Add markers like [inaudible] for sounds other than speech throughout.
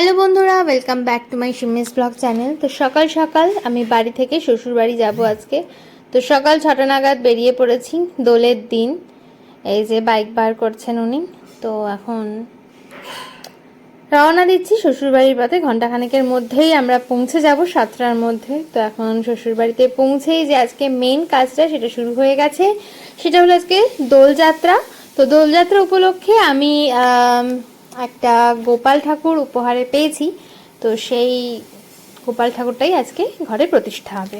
Hello বন্ধুরা welcome back to my Simi's blog channel তো সকাল সকাল আমি বাড়ি থেকে শ্বশুর বাড়ি যাব আজকে। তো সকাল ছটা নাগাদ বেরিয়ে পড়েছি দোলের দিন। এই যে বাইক বার করছেন উনি। তো এখন রওনা দিচ্ছি শ্বশুরবাড়ির পথে। ঘন্টাখানেকের মধ্যেই আমরা পৌঁছে যাব সাতটার মধ্যে। তো এখন শ্বশুরবাড়িতে পৌঁছেই যে আজকে মেন কাজটা সেটা শুরু হয়ে গেছে। সেটা হলো আজকে দোলযাত্রা। তো দোলযাত্রা উপলক্ষে আম, একটা গোপাল ঠাকুর উপহারে পেয়েছি। তো সেই গোপাল ঠাকুরটাই আজকে ঘরে প্রতিষ্ঠা হবে।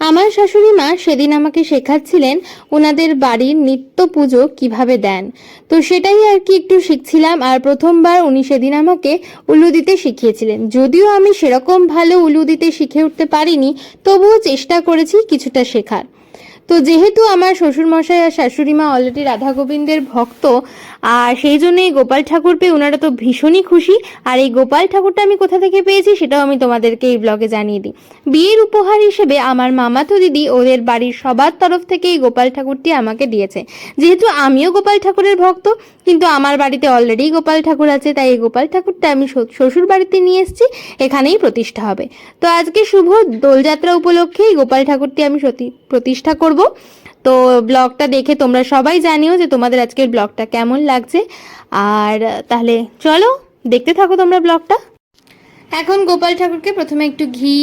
আমার শাশুড়ি মা সেদিন আমাকে শেখাচ্ছিলেন ওনাদের বাড়ির নিত্য পুজো কীভাবে দেন। তো সেটাই আর কি একটু শিখছিলাম আর প্রথমবার উনি সেদিন আমাকে উলু দিতে শিখিয়েছিলেন। যদিও আমি সেরকম ভালো উলু দিতে শিখে উঠতে পারিনি, তবুও চেষ্টা করেছি কিছুটা শেখার। তো যেহেতু আমার শ্বশুরমশাই আর শাশুড়ি মা অলরেডি রাধা গোবিন্দের ভক্ত, আর সেই জন্য এই গোপাল ঠাকুর পেয়ে ওনারা তো ভীষণই খুশি। আর এই গোপাল ঠাকুরটা আমি কোথা থেকে পেয়েছি সেটাও আমি তোমাদেরকে এই ব্লগে জানিয়ে দিই। বিয়ের উপহার হিসেবে আমার মামাতো দিদি ওদের বাড়ির সবার তরফ থেকে এই গোপাল ঠাকুরটি আমাকে দিয়েছে। যেহেতু আমিও গোপাল ঠাকুরের ভক্ত, কিন্তু আমার বাড়িতে অলরেডি গোপাল ঠাকুর আছে, তাই এই গোপাল ঠাকুরটা আমি শ্বশুর- শ্বশুর বাড়িতে নিয়ে এসেছি, এখানেই প্রতিষ্ঠা হবে। তো আজকে শুভ দোলযাত্রা উপলক্ষে এই গোপাল ঠাকুরটি আমি সতী- প্রতিষ্ঠা করব। তো ব্লগটা দেখে তোমরা সবাই জানিও যে তোমাদের আজকের ব্লগটা কেমন লাগছে। আর তাহলে চলো, দেখতে থাকো তোমরা ব্লগটা। এখন গোপাল ঠাকুরকে প্রথমে একটু ঘি,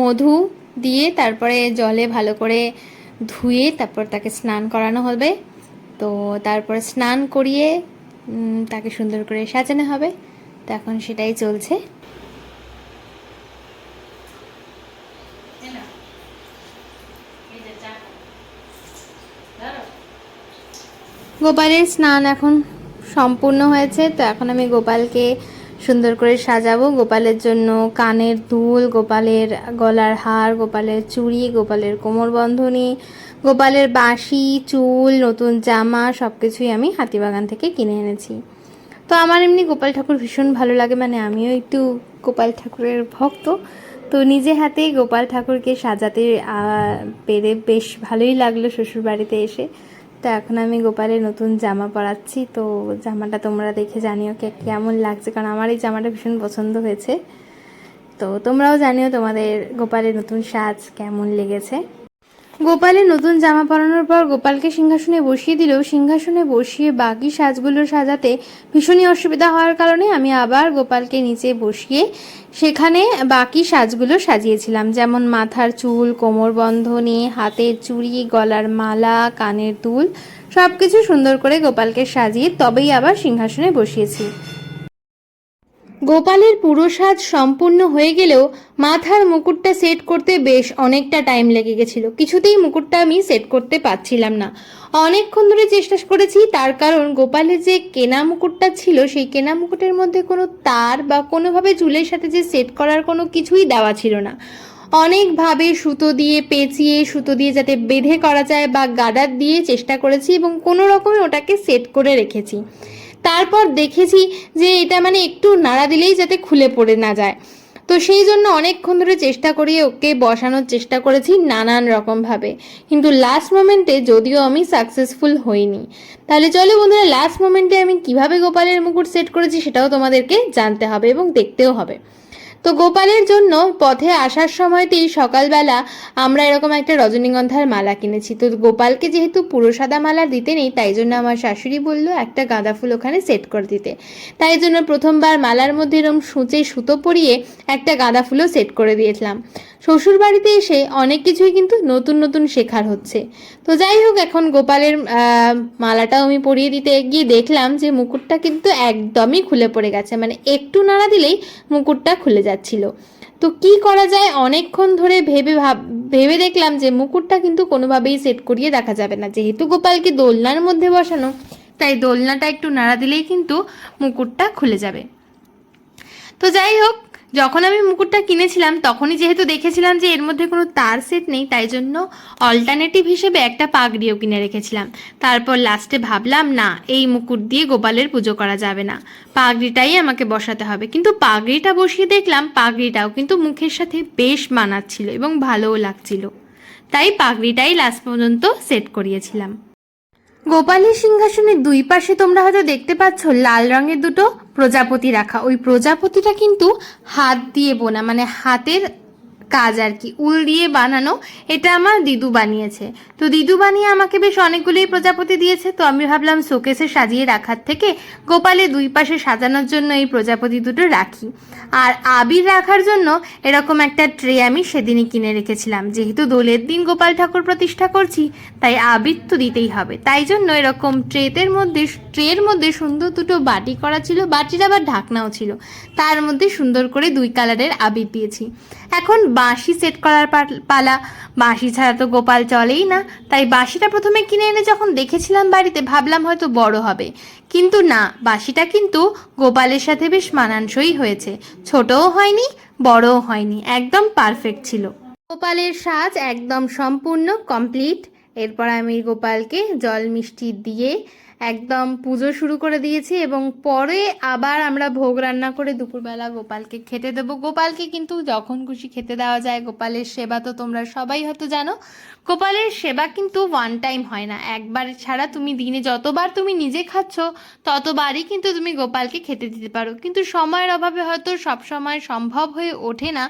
মধু দিয়ে তারপরে জলে ভালো করে ধুয়ে তারপর তাকে স্নান করানো হবে। তো তারপরে স্নান করিয়ে তাকে সুন্দর করে সাজানো হবে। তো এখন সেটাই চলছে। গোপালের স্নান এখন সম্পূর্ণ হয়েছে, তো এখন আমি গোপালকে সুন্দর করে সাজাবো। গোপালের জন্য কানের দুল, গোপালের গলার হার, গোপালের চুড়ি, গোপালের কোমরবন্ধনী গোপালের বাঁশি, চুল, নতুন জামা সব কিছুই আমি হাতিবাগান থেকে কিনে এনেছি। তো আমার এমনি গোপাল ঠাকুর ভীষণ ভালো লাগে মানে আমিও একটু গোপাল ঠাকুরের ভক্ত। তো নিজে হাতেই গোপাল ঠাকুরকে সাজাতে পেরে বেশ ভালোই লাগল শ্বশুর বাড়িতে এসে। তো এখন আমি গোপালের নতুন জামা পরাচ্ছি, তো জামাটা তোমরা দেখে জানিও কে কেমন লাগছে, কারণ আমার এই জামাটা ভীষণ পছন্দ হয়েছে। তো তোমরাও জানিও তোমাদের গোপালের নতুন সাজ কেমন লেগেছে। গোপালের নতুন জামা পরানোর পর গোপালকে সিংহাসনে বসিয়ে দিলেও সিংহাসনে বসিয়ে বাকি সাজগুলো সাজাতে ভীষণই অসুবিধা হওয়ার কারণে আমি আবার গোপালকে নিচে বসিয়ে সেখানে বাকি সাজগুলো সাজিয়েছিলাম। যেমন মাথার চুল কোমরবন্ধনী হাতের চুড়ি, গলার মালা, কানের দুল সব কিছু সুন্দর করে গোপালকে সাজিয়ে তবেই আবার সিংহাসনে বসিয়েছি। গোপালের পুরো সাজ সম্পূর্ণ হয়ে গেলেও মাথার মুকুটটা সেট করতে বেশ অনেকটা টাইম লেগে গেছিল। কিছুতেই মুকুটটা আমি সেট করতে পারছিলাম না। অনেকক্ষণ ধরে চেষ্টা করেছি, তার কারণ গোপালের যে কেনা মুকুটটা ছিল, সেই কেনা মুকুটের মধ্যে কোনো তার বা কোনোভাবে চুলের সাথে যে সেট করার কোনো কিছুই দেওয়া ছিল না। অনেকভাবে সুতো দিয়ে পেঁচিয়ে, সুতো দিয়ে যাতে বেঁধে করা যায় বা গাদার দিয়ে চেষ্টা করেছি এবং কোনো রকমে ওটাকে সেট করে রেখেছি। তারপর দেখেছি যে এটা মানে একটু নাড়া দিলেই যাতে খুলে পড়ে না যায়। তো সেই জন্য অনেকক্ষণ ধরে চেষ্টা করিয়ে ওকে বসানোর চেষ্টা করেছি নানান রকমভাবে কিন্তু লাস্ট মোমেন্টে যদিও আমি সাকসেসফুল হইনি। তাহলে চলো বন্ধুরা লাস্ট মোমেন্টে আমি কীভাবে গোপালের মুকুট সেট করেছি সেটাও তোমাদেরকে জানতে হবে এবং দেখতেও হবে। তো গোপালের জন্য পথে আসার সময়তেই সকালবেলা আমরা এরকম একটা রজনীগন্ধার মালা কিনেছি। তো গোপালকে যেহেতু পুরো সাদা মালা দিতে নেই, তাই জন্য আমার শাশুড়ি বলল একটা গাঁদা ফুল ওখানে সেট করে দিতে। তাই জন্য প্রথমবার মালার মধ্যে এরকম সূচে সুতো পরিয়ে একটা গাঁদা ফুলও সেট করে দিয়েছিলাম। শ্বশুর বাড়িতে এসে অনেক কিছুই কিন্তু নতুন নতুন শেখার হচ্ছে। তো যাই হোক, এখন গোপালের মালাটাও আমি পরিয়ে দিতে গিয়ে দেখলাম যে মুকুটটা কিন্তু একদমই খুলে পড়ে গেছে। মানে একটু নাড়া দিলেই মুকুটটা খুলে যাচ্ছিল। তো কি করা যায়? অনেকক্ষণ ধরে ভেবে ভাব, ভেবে দেখলাম যে মুকুটটা কিন্তু কোনোভাবেই সেট করিয়ে দেখা যাবে না। যেহেতু গোপালকে দোলনার মধ্যে বসানো, তাই দোলনাটা একটু নাড়া দিলেই কিন্তু মুকুটটা খুলে যাবে। তো যাই হোক যখন আমি মুকুটটা কিনেছিলাম, তখনই যেহেতু দেখেছিলাম যে এর মধ্যে কোনো তার সেট নেই, তাই জন্য অল্টারনেটিভ হিসেবে একটা পাগড়িও কিনে রেখেছিলাম। তারপর লাস্টে ভাবলাম, না, এই মুকুট দিয়ে গোপালের পুজো করা যাবে না। পাগড়িটাই আমাকে বসাতে হবে। কিন্তু পাগড়িটা বসিয়ে দেখলাম, পাগড়িটাও কিন্তু মুখের সাথে বেশ মানাচ্ছিল এবং ভালোও লাগছিল। তাই পাগড়িটাই লাস্ট পর্যন্ত সেট করিয়েছিলাম। গোপালের সিংহাসনের দুই পাশে তোমরা হয়তো দেখতে পাচ্ছ লাল রঙের দুটো প্রজাপতি রাখা। ওই প্রজাপতিটা কিন্তু হাত দিয়ে বোনা মানে হাতের কাজ আর কি, উল দিয়ে বানানো। এটা আমার দিদু বানিয়েছে। তো দিদু বানিয়ে আমাকে বেশ অনেকগুলোই প্রজাপতি দিয়েছে। তো আমি ভাবলাম শোকেসে সাজিয়ে রাখার থেকে গোপালের দুই পাশে সাজানোর জন্য এই প্রজাপতি দুটো রাখি। আর আবির রাখার জন্য এরকম একটা ট্রে আমি সেদিনই কিনে রেখেছিলাম। যেহেতু দোলের দিন গোপাল ঠাকুর প্রতিষ্ঠা করছি, তাই আবির তো দিতেই হবে। তাই জন্য এরকম ট্রেতের মধ্যে ট্রের মধ্যে সুন্দর দুটো বাটি করা ছিল, বাটির আবার ঢাকনাও ছিল। তার মধ্যে সুন্দর করে দুই কালারের আবির দিয়েছি। এখন বাঁশি সেট করার পালা বাঁশি ছাড়া তো গোপাল চলেই না। তাই বাঁশিটা প্রথমে কিনে এনে যখন দেখেছিলাম বাড়িতে, ভাবলাম হয়তো বড় হবে। কিন্তু না, বাঁশিটা কিন্তু গোপালের সাথে বেশ মানানসই হয়েছে। ছোটও হয়নি, বড়ও হয়নি। একদম পারফেক্ট ছিল। গোপালের সাজ একদম সম্পূর্ণ কমপ্লিট এরপর আমি গোপালকে জল মিষ্টি দিয়ে একদম পুজো শুরু করে দিয়েছি এবং পরে আবার আমরা ভোগ রান্না করে দুপুরবেলা গোপালকে খেতে দেবো। গোপালকে কিন্তু যখন খুশি খেতে দেওয়া যায়। গোপালের সেবা তো তোমরা সবাই হয়তো জানো। গোপালের সেবা কিন্তু ওয়ান টাইম হয় না। একবার ছাড়া তুমি দিনে যতবার তুমি নিজে খাচ্ছ, ততবারই কিন্তু তুমি গোপালকে খেতে দিতে পারো। কিন্তু সময়ের অভাবে হয়তো সব সময় সম্ভব হয়ে ওঠে না।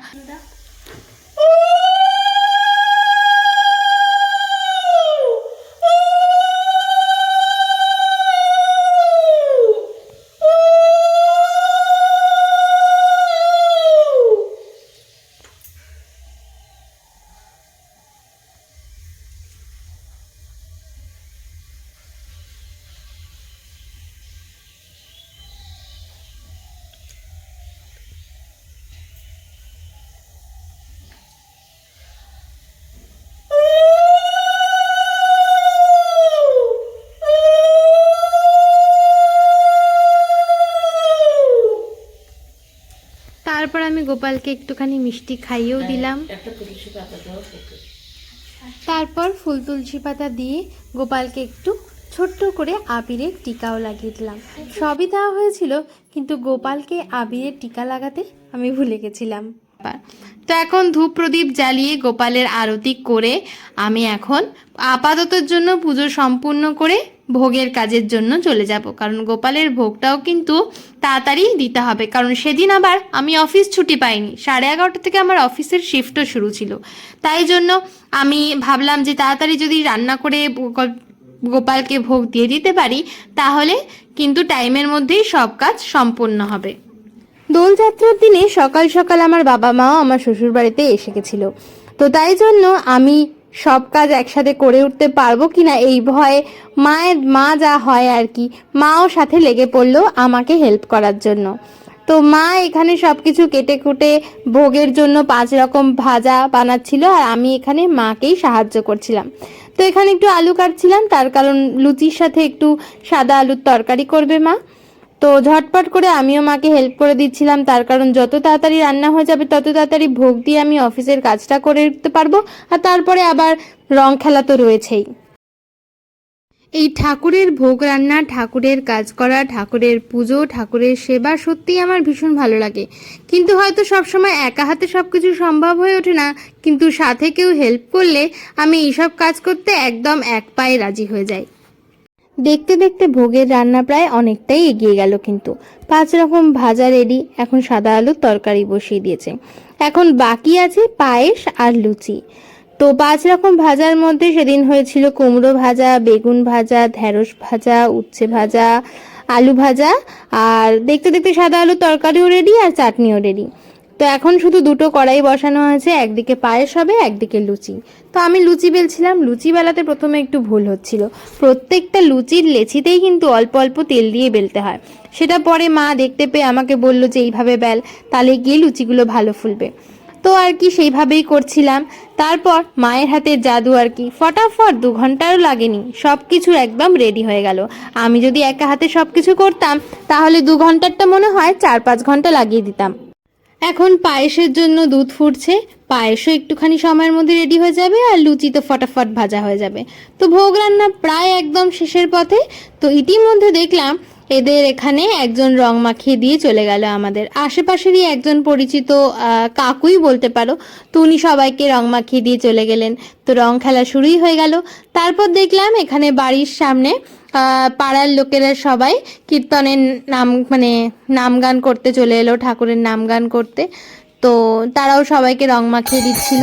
গোপালকে একটুখানি মিষ্টি খাইয়েও দিলাম। দাও ওকে। তারপর ফুল তুলসী পাতা দিয়ে গোপালকে একটু ছোট্ট করে আবিরের টিকাও লাগিয়ে দিলাম। সবই দেওয়া হয়েছিল কিন্তু গোপালকে আবিরের টিকা লাগাতে আমি ভুলে গেছিলাম। তো এখন ধূপ প্রদীপ জ্বালিয়ে গোপালের আরতি করে আমি এখন আপাততর জন্য পুজো সম্পূর্ণ করে ভোগের কাজের জন্য চলে যাব। কারণ গোপালের ভোগটাও কিন্তু তাড়াতাড়ি দিতে হবে। কারণ সেদিন আবার আমি অফিস ছুটি পাইনি। সাড়ে এগারোটা থেকে আমার অফিসের শিফটও শুরু ছিল। তাই জন্য আমি ভাবলাম যে তাড়াতাড়ি যদি রান্না করে গোপালকে ভোগ দিয়ে দিতে পারি, তাহলে কিন্তু টাইমের মধ্যেই সব কাজ সম্পন্ন হবে। দোলযাত্রার দিনে সকাল সকাল আমার বাবা মাও আমার শ্বশুর বাড়িতে এসে গেছিল। তো তাই জন্য আমি সব কাজ একসাথে করে উঠতে পারব কিনা এই ভয়ে মায়ের, মা যা হয় আর কি, মাও সাথে লেগে পড়ল আমাকে হেল্প করার জন্য। তো মা এখানে সব কিছু কেটে কুটে ভোগের জন্য পাঁচ রকম ভাজা বানাচ্ছিল আর আমি এখানে মাকেই সাহায্য করছিলাম। তো এখানে একটু আলু কাটছিলাম, তার কারণ লুচির সাথে একটু সাদা আলুর তরকারি করবে মা। তো ঝটপট করে আমিও মাকে হেল্প করে দিচ্ছিলাম। তার কারণ যত তাড়াতাড়ি রান্না হয়ে যাবে, তত তাড়াতাড়ি ভোগ দিয়ে আমি অফিসের কাজটা করে উঠতে পারব। আর তারপরে আবার রং খেলা তো রয়েছেই। এই ঠাকুরের ভোগ রান্না, ঠাকুরের কাজ করা, ঠাকুরের পুজো, ঠাকুরের সেবা সত্যিই আমার ভীষণ ভালো লাগে। কিন্তু হয়তো সবসময় একা হাতে সব কিছু সম্ভব হয়ে ওঠে না। কিন্তু সাথে কেউ হেল্প করলে আমি এইসব কাজ করতে একদম এক পায়ে রাজি হয়ে যাই। দেখতে দেখতে ভোগের রান্না প্রায় অনেকটাই এগিয়ে গেল কিন্তু। পাঁচ রকম ভাজা রেডি এখন সাদা আলুর তরকারি বসিয়ে দিয়েছে। এখন বাকি আছে পায়েস আর লুচি। তো পাঁচ রকম ভাজার মধ্যে সেদিন হয়েছিল কুমড়ো ভাজা, বেগুন ভাজা, ঢেঁড়স ভাজা, উচ্ছে ভাজা, আলু ভাজা, আর দেখতে দেখতে সাদা আলুর তরকারিও রেডি আর চাটনিও রেডি তো এখন শুধু দুটো কড়াই বসানো হয়েছে একদিকে পায়েস হবে, একদিকে লুচি। তো আমি লুচি বেলছিলাম, লুচি বেলাতে প্রথমে একটু ভুল হচ্ছিল। প্রত্যেকটা লুচির লেচিতেই কিন্তু অল্প অল্প তেল দিয়ে বেলতে হয়। সেটা পরে মা দেখতে পেয়ে আমাকে বলল যে, এইভাবে বেল, তাহলে গিয়ে লুচিগুলো ভালো ফুলবে। তো আর কি সেইভাবেই করছিলাম। তারপর মায়ের হাতে জাদু আর কি। ফটাফট দু ঘন্টারও লাগেনি সব কিছু একদম রেডি হয়ে গেল। আমি যদি একা হাতে সব কিছু করতাম, তাহলে দু ঘন্টারটা মনে হয় চার পাঁচ ঘণ্টা লাগিয়ে দিতাম। এখন পায়েসের জন্য দুধ ফুটছে, পায়েসও একটুখানি সময়ের মধ্যে রেডি হয়ে যাবে আর লুচি তো ফটাফট ভাজা হয়ে যাবে। তো ভোগ রান্না প্রায় একদম শেষের পথে। তো ইতিমধ্যে দেখলাম এদের এখানে একজন রং মাখিয়ে দিয়ে চলে গেল আমাদের। আশেপাশেরই একজন পরিচিত কাকুই বলতে পারো, তো উনি সবাইকে রং মাখিয়ে দিয়ে চলে গেলেন। তো রং খেলা শুরুই হয়ে গেল। তারপর দেখলাম এখানে বাড়ির সামনে পাড়ার লোকেরা সবাই কীর্তনের নাম মানে নাম গান করতে চলে এলো, ঠাকুরের নাম গান করতে। তো তারাও সবাইকে রং মাখিয়ে দিচ্ছিল।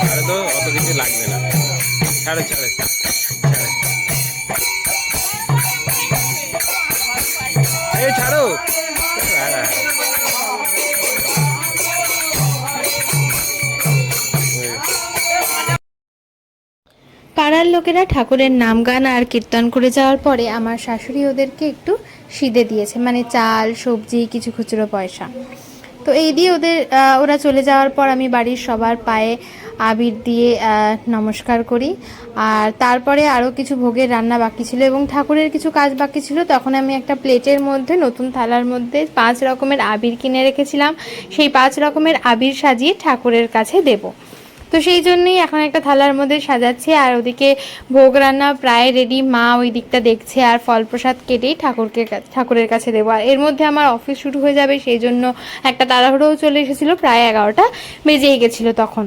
ছাড়ে তো অত কিছু লাগবে না ছাড়ে ছাড়ে ছাড়ে ছাড়ো হ্যাঁ। লোকেরা ঠাকুরের নাম গান আর কীর্তন করে যাওয়ার পরে আমার শাশুড়ি ওদেরকে একটু সিদে দিয়েছে মানে চাল, সবজি, কিছু খুচরো পয়সা। তো এই দিয়ে ওদের ওরা চলে যাওয়ার পর আমি বাড়ির সবার পায়ে আবির দিয়ে নমস্কার করি। আর তারপরে আরও কিছু ভোগের রান্না বাকি ছিল এবং ঠাকুরের কিছু কাজ বাকি ছিল, তখন আমি একটা প্লেটের মধ্যে, নতুন থালার মধ্যে পাঁচ রকমের আবির কিনে রেখেছিলাম। সেই পাঁচ রকমের আবির সাজিয়ে ঠাকুরের কাছে দেবো। তো সেই জন্যই এখন একটা থালার মধ্যে সাজাচ্ছি, আর ওদিকে ভোগ রান্না প্রায় রেডি মা ওই দিকটা দেখছে, আর ফল প্রসাদ কেটেই ঠাকুরকে ঠাকুরের কাছে দেবো। আর এর মধ্যে আমার অফিস শুরু হয়ে যাবে, সেই জন্য একটা তাড়াহুড়োও চলে এসেছিল, প্রায় এগারোটা বেজেই গেছিল তখন।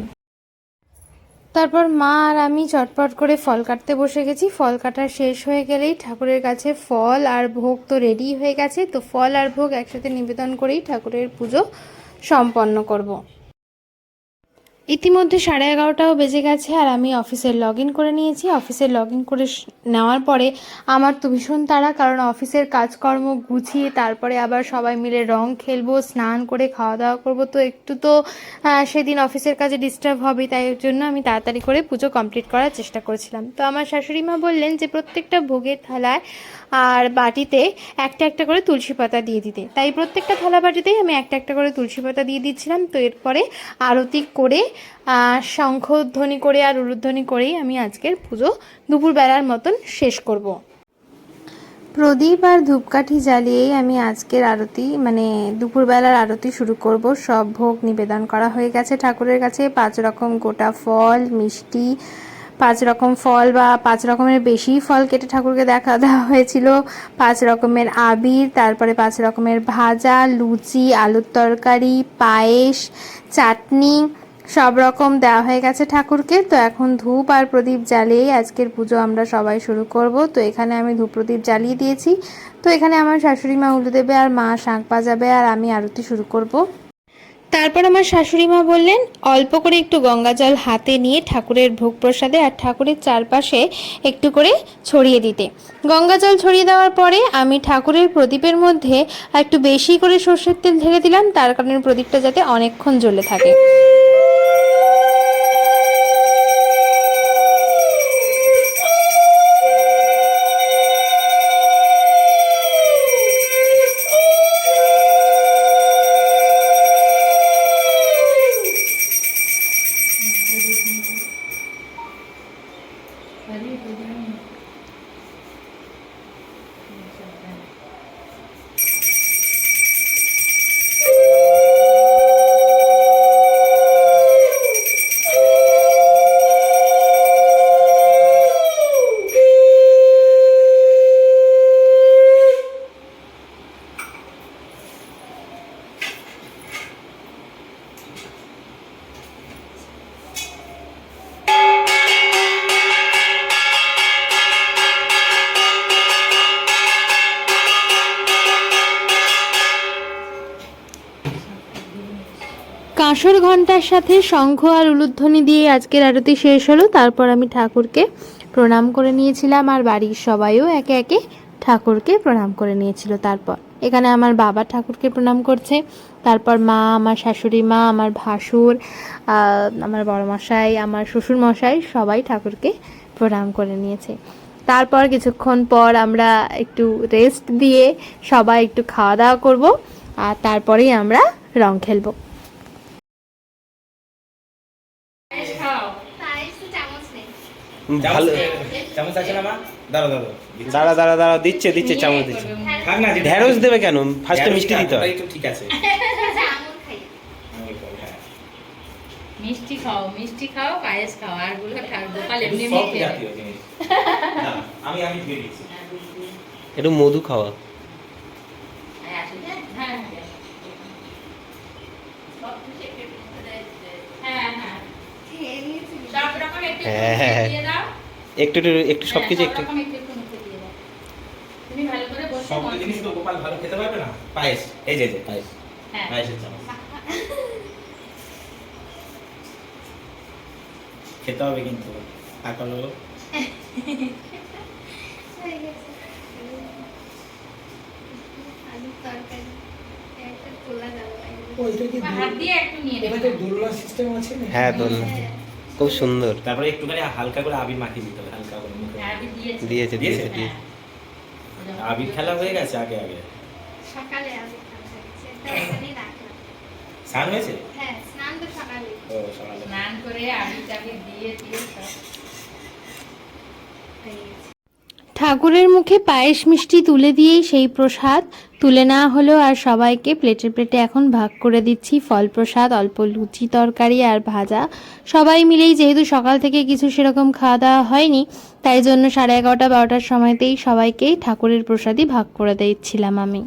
তারপর মা আর আমি চটপট করে ফল কাটতে বসে গেছি। ফল কাটা শেষ হয়ে গেলেই ঠাকুরের কাছে ফল আর ভোগ তো রেডি হয়ে গেছে, তো ফল আর ভোগ একসাথে নিবেদন করেই ঠাকুরের পুজো সম্পন্ন করব। ইতিমধ্যে সাড়ে এগারোটাও বেজে গেছে আর আমি অফিসের লগ ইন করে নিয়েছি। অফিসের লগ ইন করে নেওয়ার পরে আমার তো ভীষণ তাড়া, কারণ অফিসের কাজকর্ম গুছিয়ে তারপরে আবার সবাই মিলে রং খেলব, স্নান করে খাওয়া দাওয়া করব। তো একটু তো সেদিন অফিসের কাজে ডিস্টার্ব হবে, তাই জন্য আমি তাড়াতাড়ি করে পুজো কমপ্লিট করার চেষ্টা করেছিলাম। তো আমার শাশুড়ি মা বললেন যে প্রত্যেকটা ভোগের থালায় আর বাটিতে একটা একটা করে তুলসী পাতা দিয়ে দিতে। তাই প্রত্যেকটা থালা বাটিতেই আমি একটা একটা করে তুলসী পাতা দিয়ে দিচ্ছিলাম। তো এরপরে আরতি করে শঙ্খধ্বনি করে আর উলুধ্বনি করেই আমি আজকের পুজো দুপুরবেলার মতন শেষ করব। প্রদীপ আর ধূপকাঠি জ্বালিয়েই আমি আজকের আরতি মানে দুপুরবেলার আরতি শুরু করব। সব ভোগ নিবেদন করা হয়ে গেছে ঠাকুরের কাছে। পাঁচ রকম গোটা ফল, মিষ্টি পাঁচ রকম ফল বা পাঁচ রকমের বেশি ফল কেটে ঠাকুরকে দেখা দেওয়া হয়েছিল। পাঁচ রকমের আবির, তারপরে পাঁচ রকমের ভাজা, লুচি, আলুর তরকারি, পায়েস, চাটনি, সব রকম দেওয়া হয়ে গেছে ঠাকুরকে। তো এখন ধূপ আর প্রদীপ জ্বালিয়েই আজকের পুজো আমরা সবাই শুরু করব। তো এখানে আমি ধূপ প্রদীপ জ্বালিয়ে দিয়েছি। তো এখানে আমার শাশুড়ি মা উলু দেবে আর মা শাঁখ বাজাবে আর আমি আরতি শুরু করব। তারপর আমার শাশুড়ি মা বললেন, অল্প করে একটু গঙ্গা জল হাতে নিয়ে ঠাকুরের ভোগ প্রসাদে আর ঠাকুরের চারপাশে একটু করে ছড়িয়ে দিতে। গঙ্গা জল ছড়িয়ে দেওয়ার পরে আমি ঠাকুরের প্রদীপের মধ্যে একটু বেশি করে সর্ষের তেল ঢেলে দিলাম, তার কারণে প্রদীপটা যাতে অনেকক্ষণ জ্বলে থাকে। ঘণ্টার সাথে শঙ্খ আর উলুধ্বনি দিয়ে আজকের আরতি শেষ হলো। তারপর আমি ঠাকুরকে প্রণাম করে নিয়েছিলাম আর বাড়ির সবাইও একে একে ঠাকুরকে প্রণাম করে নিয়েছিল তারপর। এখানে আমার বাবা ঠাকুরকে প্রণাম করছে। তারপর মা, আমার শাশুড়ি মা, আমার ভাসুর আমার বড় মশাই আমার শ্বশুর মশাই সবাই ঠাকুরকে প্রণাম করে নিয়েছে। তারপর কিছুক্ষণ পর আমরা একটু রেস্ট দিয়ে সবাই একটু খাওয়া দাওয়া করব আর তারপরেই আমরা রং খেলব। ভালো। চামচ আছে না মা? দাঁড়া দাঁড়া দাঁড়া দাঁড়া দাঁড়া দিচ্ছে দিচ্ছে চামচ দিচ্ছে। না যে- ঢেঁড়স দেবে কেন? ফার্স্টে মিষ্টি দিতে হয়। ঠিক আছে। [laughs] হ্যাঁ। মিষ্টি খাও মিষ্টি খাও পায়েস খাও আরগুলো এমনি আমি আমি দিয়ে দিচ্ছি একটু মধু খাওয়া হ্যাঁ হ্যাঁ হ্যাঁ হ্যাঁ সব রকম একটু একটু হ্যাঁ, হ্যাঁ, হ্যাঁ। একটু একটু একটু সব কিছু হ্যাঁ, একটু একটু একটু সব জিনিস তো গোপাল ভালো খেতে পারবে না? পায়েস। এই যে এই যে পায়েস। হ্যাঁ। পায়েসের চামচ খেতে হবে কিন্তু। তাকালো একটু হ্যাঁ তো খুব সুন্দর। তারপরে একটুখানি হালকা করে আবির মাখিয়ে দিতে হবে হালকা করে মুখে। হ্যাঁ দিয়েছি। দিয়েছে দিয়েছে? দিয়েছে? আবির খেলা হয়ে গেছে আগে আগে? সকালে রাখলাম। স্নান হয়েছে? হ্যাঁ স্নান তো সকালে ও সকালে। স্নান করে আবি টাবি দিয়ে দিয়ে সব ঠাকুরের মুখে পায়েস মিষ্টি তুলে দিয়েই সেই প্রসাদ তুলে নেওয়া হলো আর সবাইকে প্লেটে প্লেটে এখন ভাগ করে দিচ্ছি ফল প্রসাদ, অল্প লুচি তরকারি আর ভাজা। সবাই মিলেই যেহেতু সকাল থেকে কিছু সেরকম খাওয়া দাওয়া হয়নি, তাই জন্য সাড়ে এগারোটা বারোটার সময়তেই সবাইকেই ঠাকুরের প্রসাদই ভাগ করে দিচ্ছিলাম আমি।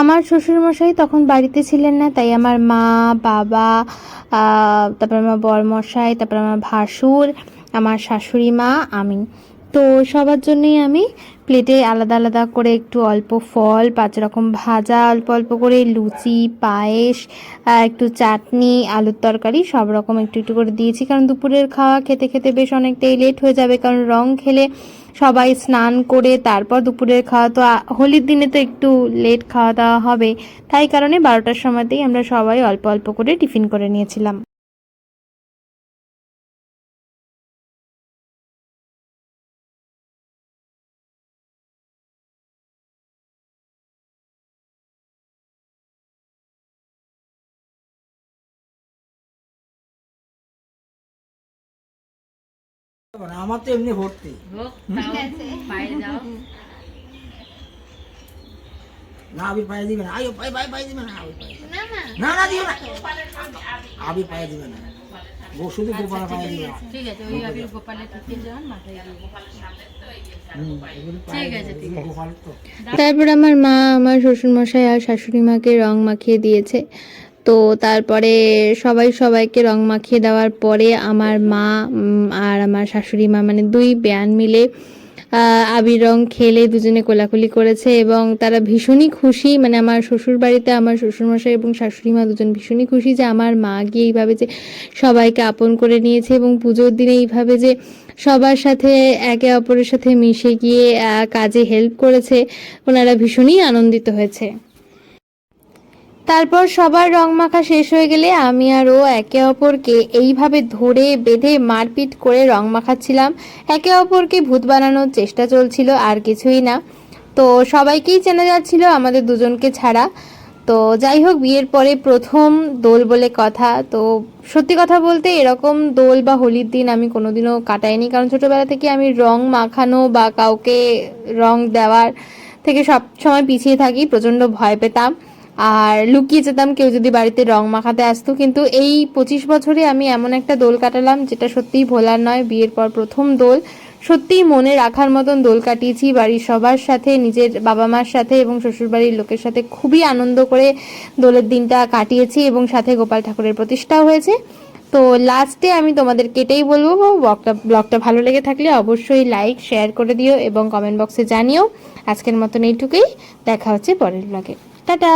আমার শ্বশুরমশাই তখন বাড়িতে ছিলেন না, তাই আমার মা, বাবা তারপর আমার বরমশাই, তারপর আমার ভাসুর, আমার শাশুড়ি মা, আমি। তো সবার জন্যই আমি প্লেটে আলাদা আলাদা করে একটু অল্প ফল, পাঁচ রকম ভাজা, অল্প অল্প করে লুচি, পায়েস একটু চাটনি, আলুর তরকারি, সব রকম একটু একটু করে দিয়েছি। কারণ দুপুরের খাওয়া খেতে খেতে বেশ অনেকটাই লেট হয়ে যাবে। কারণ রং খেলে সবাই স্নান করে তারপর দুপুরের খাওয়া তো হোলির দিনে তো একটু লেট খাওয়া দাওয়া হবে। তাই কারণে বারোটার সময়তেই আমরা সবাই অল্প অল্প করে টিফিন করে নিয়েছিলাম। আমার তো এমনি ভর্তি। হোক তাও পায়ে দাও না আবির পায়ে দিবে না। আয়ো পায়ে পায়ে পায়ে দিবে না আবির পায়ে না। না না। না না দিবে না। আবির পায়ে দিবে না। ও শুধু গোপাল পায়ে দিবে ঠিক আছে ওই আবির গোপালের টিকে যান মাথায় দিয়ে। হুম, এগুলো পায়ে ঠিক আছে, দিবে, ঠিক আছে। গোপাল তো। তারপর আমার মা আমার শ্বশুরমশাই আর শাশুড়ি মাকে রং মাখিয়ে দিয়েছে। তো তারপরে সবাই সবাইকে রং মাখিয়ে দেওয়ার পরে আমার মা আর আমার শাশুড়ি মা মানে দুই ব্যান মিলে আবির রং খেলে দুজনে কোলাকুলি করেছে এবং তারা ভীষণই খুশি। মানে আমার শ্বশুর বাড়িতে আমার শ্বশুরমশাই এবং শাশুড়ি মা দুজন ভীষণই খুশি যে আমার মা গিয়ে এইভাবে যে সবাইকে আপন করে নিয়েছে এবং পুজোর দিনে এইভাবে যে সবার সাথে একে অপরের সাথে মিশে গিয়ে কাজে হেল্প করেছে, ওনারা ভীষণই আনন্দিত হয়েছে। তারপর সবার রং মাখা শেষ হয়ে গেলে আমি আর ও একে অপরকে এইভাবে ধরে বেঁধে মারপিট করে রং মাখাচ্ছিলাম। একে অপরকে ভূত বানানোর চেষ্টা চলছিল, আর কিছুই না। তো সবাইকেই চেনা যাচ্ছিল আমাদের দুজনকে ছাড়া। তো যাই হোক, বিয়ের পরে প্রথম দোল বলে কথা। তো সত্যি কথা বলতে এরকম দোল বা হোলির দিন আমি কোনোদিনও কাটাইনি, কারণ ছোটোবেলা থেকে আমি রং মাখানো বা কাউকে রং দেওয়ার থেকে সব সময় পিছিয়ে থাকি, প্রচণ্ড ভয় পেতাম। আর লুকিয়ে যেতাম, কেউ যদি বাড়িতে রং মাখাতে আসতো। কিন্তু এই পঁচিশ বছরে আমি এমন একটা দোল কাটালাম, যেটা সত্যিই ভোলার নয়, বিয়ের পর প্রথম দোল। সত্যিই মনে রাখার মতন দোল কাটিয়েছি বাড়ির সবার সাথে, নিজের বাবা মার সাথে এবং শ্বশুরবাড়ির লোকের সাথে। খুবই আনন্দ করে দোলের দিনটা কাটিয়েছি এবং সাথে গোপাল ঠাকুরের প্রতিষ্ঠাও হয়েছে। তো লাস্টে আমি তোমাদের কেটেই বলব, ব্লগটা ব্লগটা ভালো লেগে থাকলে অবশ্যই লাইক শেয়ার করে দিও এবং কমেন্ট বক্সে জানিও। আজকের মতন এইটুকুই। দেখা হচ্ছে পরের ব্লগে টাটা